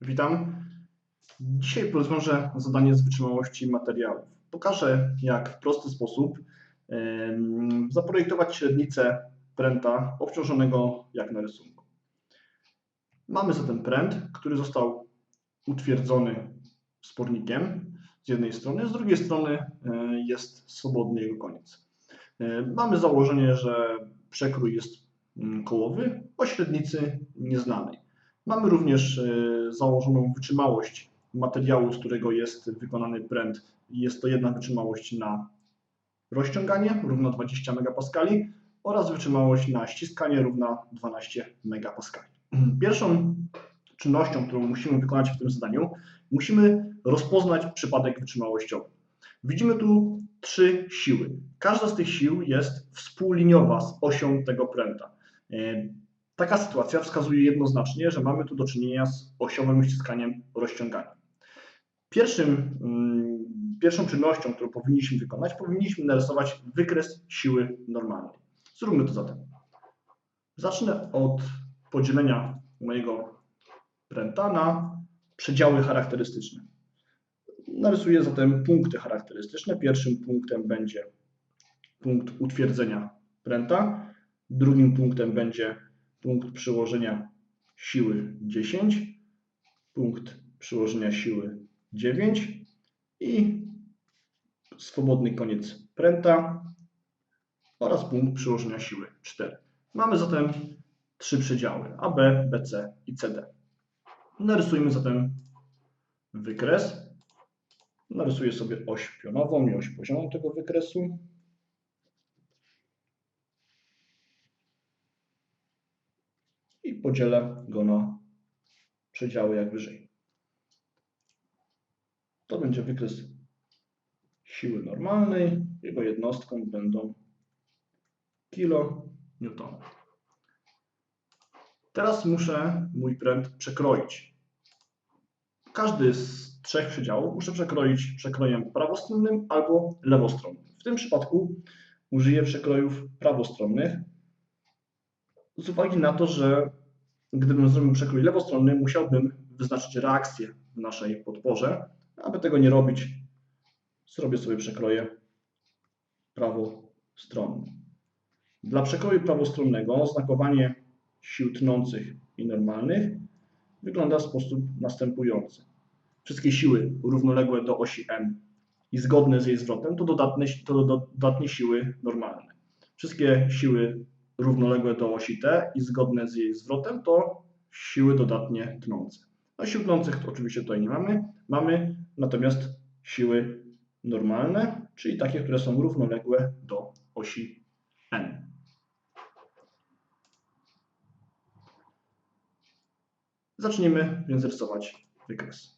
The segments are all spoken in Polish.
Witam. Dzisiaj rozwiążę zadanie z wytrzymałości materiałów. Pokażę, jak w prosty sposób zaprojektować średnicę pręta obciążonego jak na rysunku. Mamy zatem pręt, który został utwierdzony spornikiem z jednej strony, z drugiej strony e, jest swobodny jego koniec. E, Mamy założenie, że przekrój jest mm, kołowy o średnicy nieznanej. Mamy również e, założoną wytrzymałość materiału, z którego jest wykonany pręt. Jest to jedna wytrzymałość na rozciąganie równa 20 MPa oraz wytrzymałość na ściskanie równa 12 MPa. Pierwszą czynnością, którą musimy wykonać w tym zadaniu, musimy rozpoznać przypadek wytrzymałościowy. Widzimy tu trzy siły. Każda z tych sił jest współliniowa z osią tego pręta. Taka sytuacja wskazuje jednoznacznie, że mamy tu do czynienia z osiowym ściskaniem rozciąganiem. Pierwszym, mm, pierwszą czynnością, którą powinniśmy wykonać, powinniśmy narysować wykres siły normalnej. Zróbmy to zatem. Zacznę od podzielenia mojego pręta na przedziały charakterystyczne. Narysuję zatem punkty charakterystyczne. Pierwszym punktem będzie punkt utwierdzenia pręta, drugim punktem będzie punkt przyłożenia siły 10, punkt przyłożenia siły 9 i swobodny koniec pręta oraz punkt przyłożenia siły 4. Mamy zatem trzy przedziały AB, BC i CD. Narysujmy zatem wykres. Narysuję sobie oś pionową i oś poziomą tego wykresu. i podzielę go na przedziały jak wyżej. To będzie wykres siły normalnej. Jego jednostką będą kilonewtony. Teraz muszę mój pręt przekroić. Każdy z trzech przedziałów muszę przekroić przekrojem prawostronnym albo lewostronnym. W tym przypadku użyję przekrojów prawostronnych, z uwagi na to, że gdybym zrobił przekrój lewostronny, musiałbym wyznaczyć reakcję w naszej podporze. Aby tego nie robić, zrobię sobie przekroje prawostronne. Dla przekroju prawostronnego oznakowanie sił tnących i normalnych wygląda w sposób następujący. Wszystkie siły równoległe do osi M i zgodne z jej zwrotem to dodatne, to dodatnie siły normalne. Wszystkie siły równoległe do osi T i zgodne z jej zwrotem to siły dodatnie tnące. No sił tnących to oczywiście tutaj nie mamy. Mamy natomiast siły normalne, czyli takie, które są równoległe do osi N. Zacznijmy więc rysować wykres.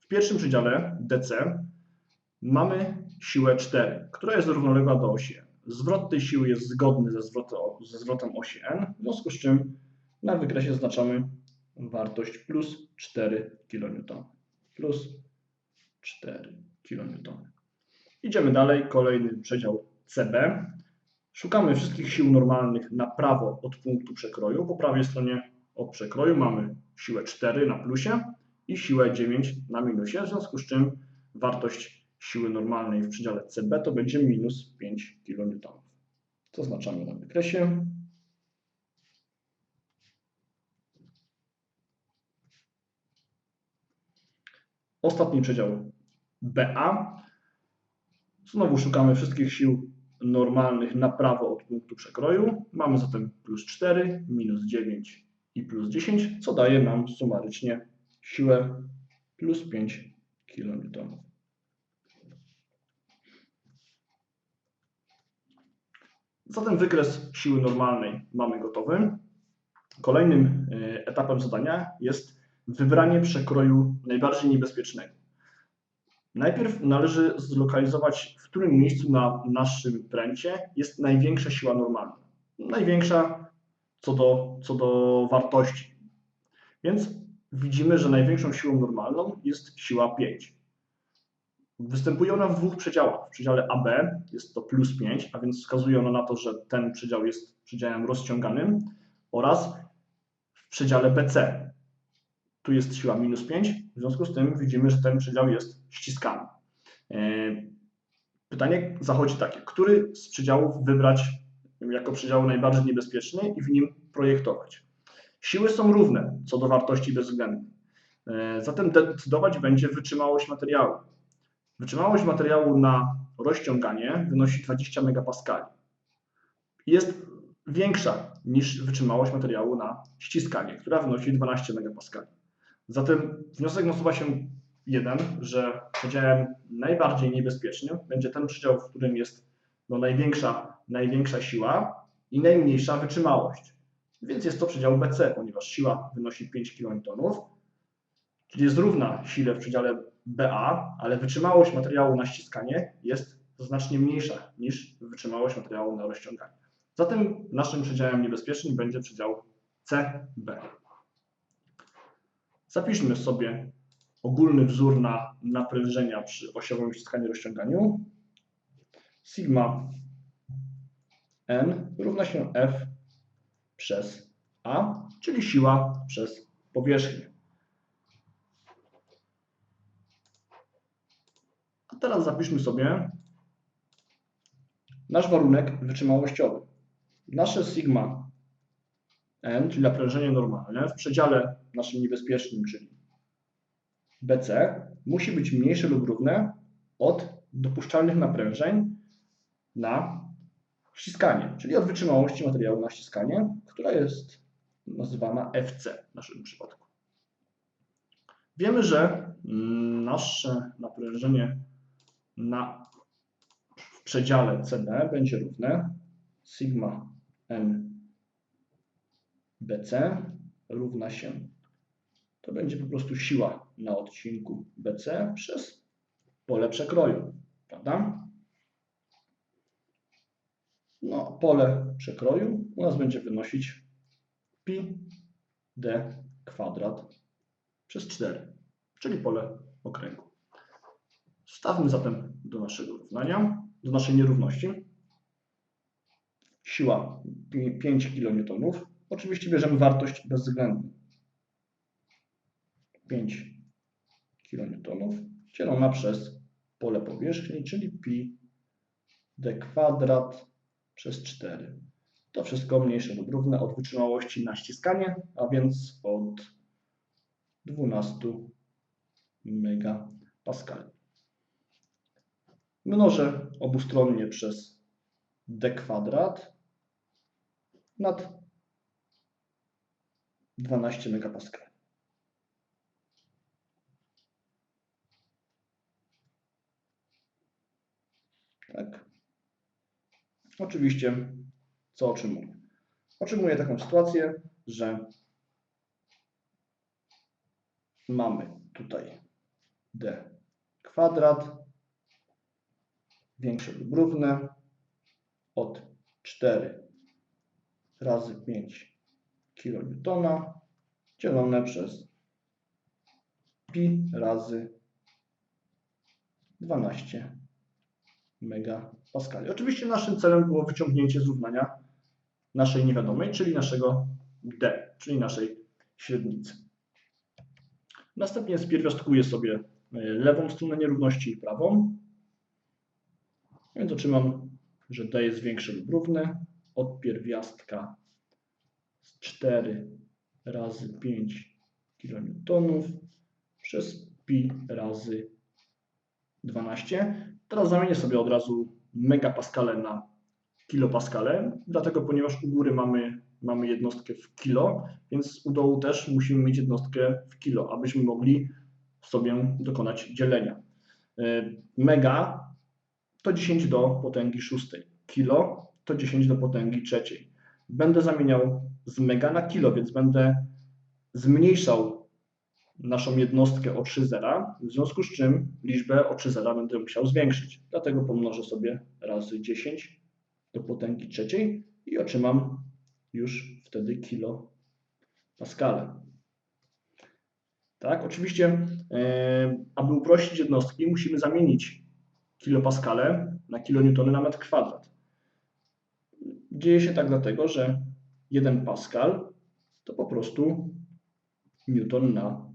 W pierwszym przedziale DC mamy siłę 4, która jest równoległa do osi n. Zwrot tej siły jest zgodny ze, ze zwrotem osi n, w związku z czym na wykresie zaznaczamy wartość plus 4 kN. Plus 4 kN. Idziemy dalej, kolejny przedział CB. Szukamy wszystkich sił normalnych na prawo od punktu przekroju. Po prawej stronie od przekroju mamy siłę 4 na plusie i siłę 9 na minusie, w związku z czym wartość siły normalnej w przedziale CB to będzie minus 5 kN. Zaznaczamy na wykresie. Ostatni przedział BA. Znowu szukamy wszystkich sił normalnych na prawo od punktu przekroju. Mamy zatem plus 4, minus 9 i plus 10, co daje nam sumarycznie siłę plus 5 kN. Zatem wykres siły normalnej mamy gotowy. Kolejnym e, etapem zadania jest wybranie przekroju najbardziej niebezpiecznego. Najpierw należy zlokalizować, w którym miejscu na naszym pręcie jest największa siła normalna. Największa co do, co do wartości. Więc widzimy, że największą siłą normalną jest siła 5. Występuje ona w dwóch przedziałach. W przedziale AB jest to plus 5, a więc wskazuje ona na to, że ten przedział jest przedziałem rozciąganym oraz przedziale BC. Tu jest siła minus 5, w związku z tym widzimy, że ten przedział jest ściskany. E, Pytanie zachodzi takie, który z przedziałów wybrać jako przedział najbardziej niebezpieczny i w nim projektować? Siły są równe co do wartości bezwzględnej. E, Zatem decydować będzie wytrzymałość materiału. Wytrzymałość materiału na rozciąganie wynosi 20 MPa. Jest większa niż wytrzymałość materiału na ściskanie, która wynosi 12 MPa. Zatem wniosek nasuwa się jeden, że przedziałem najbardziej niebezpiecznym będzie ten przedział, w którym jest no, największa, największa siła i najmniejsza wytrzymałość. Więc jest to przedział BC, ponieważ siła wynosi 5 kN, czyli jest równa sile w przedziale BA, ale wytrzymałość materiału na ściskanie jest znacznie mniejsza niż wytrzymałość materiału na rozciąganie. Zatem naszym przedziałem niebezpiecznym będzie przedział CB. Zapiszmy sobie ogólny wzór na naprężenia przy osiowym ściskaniu i rozciąganiu. Sigma N równa się F przez A, czyli siła przez powierzchnię. A teraz zapiszmy sobie nasz warunek wytrzymałościowy. Nasze sigma N, czyli naprężenie normalne, w przedziale naszym niebezpiecznym, czyli BC, musi być mniejsze lub równe od dopuszczalnych naprężeń na ściskanie, czyli od wytrzymałości materiału na ściskanie, która jest nazywana FC w naszym przypadku. Wiemy, że nasze naprężenie na w przedziale CB będzie równe sigma n BC równa się to będzie po prostu siła na odcinku BC przez pole przekroju, prawda? No, pole przekroju u nas będzie wynosić pi d kwadrat przez 4, czyli pole okręgu. Stawmy zatem do naszego równania, do naszej nierówności. Siła 5 kN. Oczywiście bierzemy wartość bezwzględną. 5 kN dzielona przez pole powierzchni, czyli pi d kwadrat przez 4. To wszystko mniejsze lub równe od wytrzymałości na ściskanie, a więc od 12 megapaskali. Mnożę obustronnie przez d kwadrat nad 12 megapaskali. Tak. Oczywiście, co otrzymuję? Otrzymuję taką sytuację, że mamy tutaj d kwadrat większe lub równe od 4 razy 5 kN dzielone przez pi razy 12 megapaskali. Oczywiście naszym celem było wyciągnięcie z równania naszej niewiadomej, czyli naszego D, czyli naszej średnicy. Następnie spierwiastkuję sobie e, lewą stronę nierówności i prawą. Więc otrzymam, że D jest większe lub równe od pierwiastka z 4 razy 5 kN przez pi razy 12. Teraz zamienię sobie od razu megapaskale na kilopaskale, dlatego ponieważ u góry mamy, mamy jednostkę w kilo, więc u dołu też musimy mieć jednostkę w kilo, abyśmy mogli sobie dokonać dzielenia. E, mega to 10 do potęgi szóstej, kilo to 10 do potęgi trzeciej. Będę zamieniał z mega na kilo, więc będę zmniejszał naszą jednostkę o 3 zera, w związku z czym liczbę o 3 zera będę musiał zwiększyć. Dlatego pomnożę sobie razy 10 do potęgi trzeciej i otrzymam już wtedy kilo paskale. Tak, oczywiście, yy, aby uprościć jednostki, musimy zamienić kilopaskale na kilonewtony na metr kwadrat. Dzieje się tak dlatego, że 1 paskal to po prostu newton na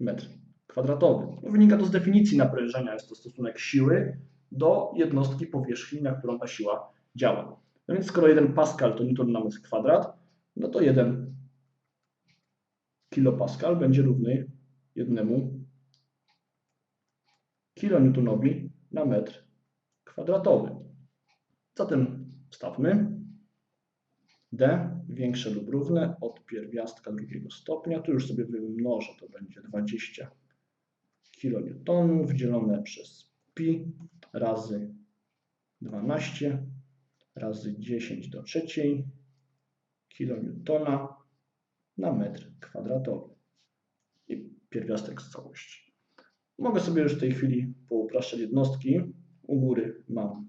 metr kwadratowy. No, wynika to z definicji naprężenia, jest to stosunek siły do jednostki powierzchni, na którą ta siła działa. No więc skoro 1 Pascal to newton na metr kwadrat, no to 1 kilopascal będzie równy 1 kilonewtonowi na metr kwadratowy. Zatem stawmy d większe lub równe od pierwiastka drugiego stopnia. Tu już sobie wymnożę, to będzie 20 kilonewtonów dzielone przez pi razy 12 razy 10 do trzeciej kilonewtona na metr kwadratowy. I pierwiastek z całości. Mogę sobie już w tej chwili poupraszczać jednostki. U góry mam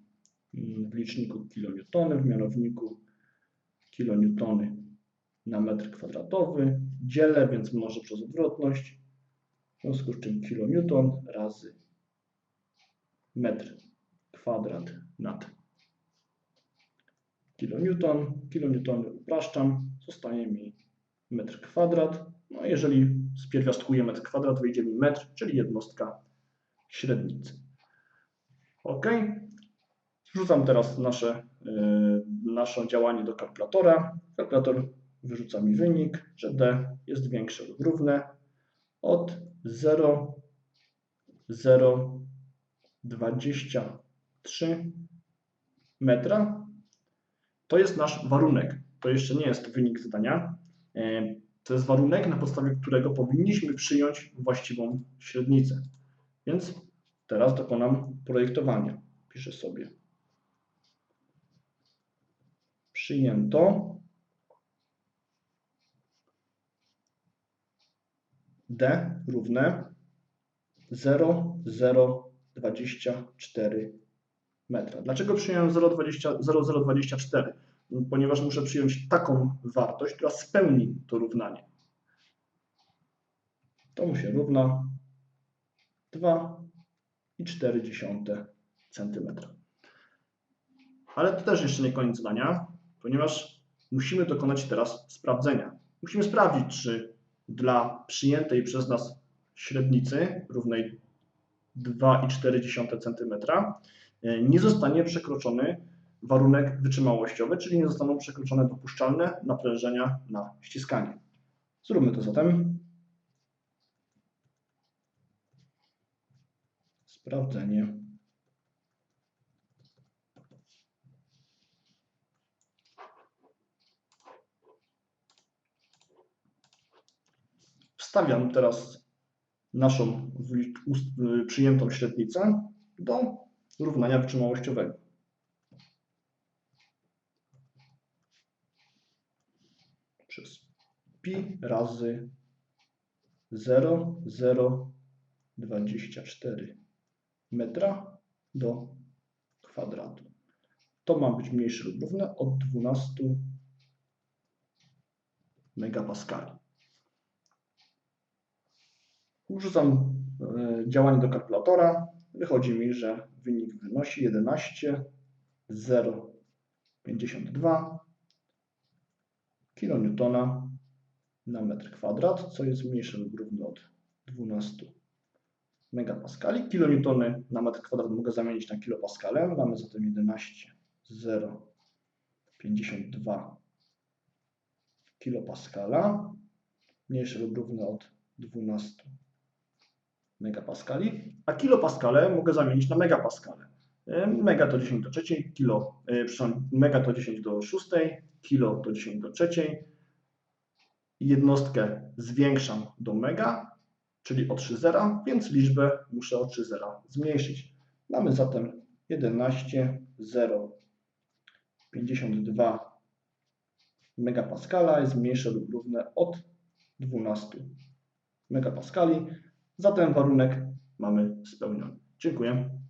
w liczniku kilonewtony, w mianowniku kilonewtony na metr kwadratowy. Dzielę, więc mnożę przez odwrotność. W związku z czym kilonewton razy metr kwadrat nad kilonewton. Kilonewtony upraszczam, zostaje mi metr kwadrat. No jeżeli spierwiastkuję metr kwadrat, wyjdzie mi metr, czyli jednostka średnicy. OK. Wrzucam teraz nasze, yy, nasze działanie do kalkulatora. Kalkulator wyrzuca mi wynik, że D jest większe lub równe od 0, 0, 23 metra. To jest nasz warunek. To jeszcze nie jest wynik zadania. Yy, to jest warunek, na podstawie którego powinniśmy przyjąć właściwą średnicę. Więc teraz dokonam projektowania. Piszę sobie przyjęto D równe 0,024 metra. Dlaczego przyjąłem 0,024? Ponieważ muszę przyjąć taką wartość, która spełni to równanie. To mu się równa 2,4 cm. Ale to też jeszcze nie koniec zdania ponieważ musimy dokonać teraz sprawdzenia. Musimy sprawdzić, czy dla przyjętej przez nas średnicy równej 2,4 cm e, nie zostanie przekroczony warunek wytrzymałościowy, czyli nie zostaną przekroczone dopuszczalne naprężenia na ściskanie. Zróbmy to zatem. Sprawdzenie. Wstawiam teraz naszą przyjętą średnicę do równania wytrzymałościowego. Przez pi razy 0,024 metra do kwadratu. To ma być mniejsze lub równe od 12 megapaskali. Wrzucam e, działanie do kalkulatora. Wychodzi mi, że wynik wynosi 11,052 kN na metr kwadrat, co jest mniejsze lub równe od 12 megapaskali. Kilonewtony na metr kwadrat mogę zamienić na kilopaskale. Mamy zatem 11,052 kilopaskala, mniejsze lub równe od 12 megapaskali, a kilopaskale mogę zamienić na megapaskale. Mega to 10 do trzeciej, kilo, e, mega to 10 do szóstej, kilo to 10 do trzeciej. Jednostkę zwiększam do mega, czyli o 3 zera, więc liczbę muszę o 3 zera zmniejszyć. Mamy zatem 11, 0, 52 megapaskala jest mniejsze lub równe od 12 megapaskali. Zatem warunek mamy spełniony. Dziękuję.